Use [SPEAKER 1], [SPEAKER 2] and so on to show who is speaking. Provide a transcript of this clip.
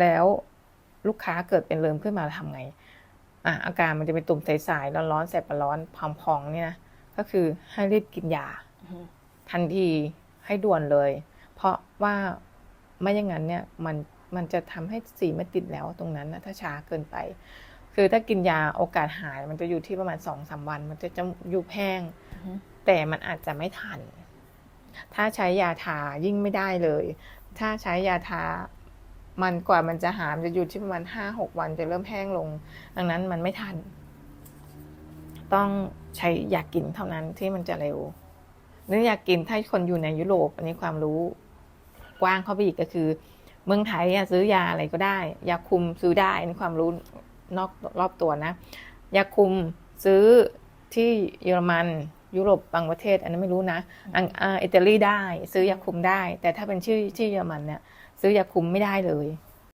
[SPEAKER 1] แล้วลูกค้าเกิดเป็นเริมขึ้นมาทำไงอะอาการมันจะเป็นตุ่มใสๆร้อนๆแสบร้อนพองๆเนี่ยนะก็คือให้รีบกินยาทันทีให้ด่วนเลย เพราะว่าไม่อย่างนั้นเนี่ยมันมันจะทำให้สีไม่ติดแล้วตรงนั้นนะถ้าช้าเกินไป คือถ้ากินยาโอกาสหาย มันจะอยู่ที่ประมาณสองสามวัน มันจะจะยุบแห้ง
[SPEAKER 2] อือฮึ
[SPEAKER 1] แต่มันอาจจะไม่ทัน ถ้าใช้ยาทายิ่งไม่ได้เลย ถ้าใช้ยาทา มันกว่ามันจะหามันจะอยู่ที่ประมาณห้าหกวันจะเริ่มแห้งลง ดังนั้นมันไม่ทัน ต้องใช้ยากินเท่านั้นที่มันจะเร็วเนื้อยากกินถ้าคนอยู่ในยุโรปอันนี้ความรู้กว้างเข้าไปอีกก็คือ เมืองไทยอะซื้อยาอะไรก็ได้ ยาคุมซื้อได้อันนี้ความรู้นอกรอบตัวนะ ยาคุมซื้อที่เยอรมัน ยุโรปบางประเทศ อันนั้นไม่รู้นะอังอ่าอิตาลีได้ซื้อยาคุมได้ แต่ถ้าเป็นชื่อที่เยอรมันเนี่ยซื้อยาคุมไม่ได้เลยเ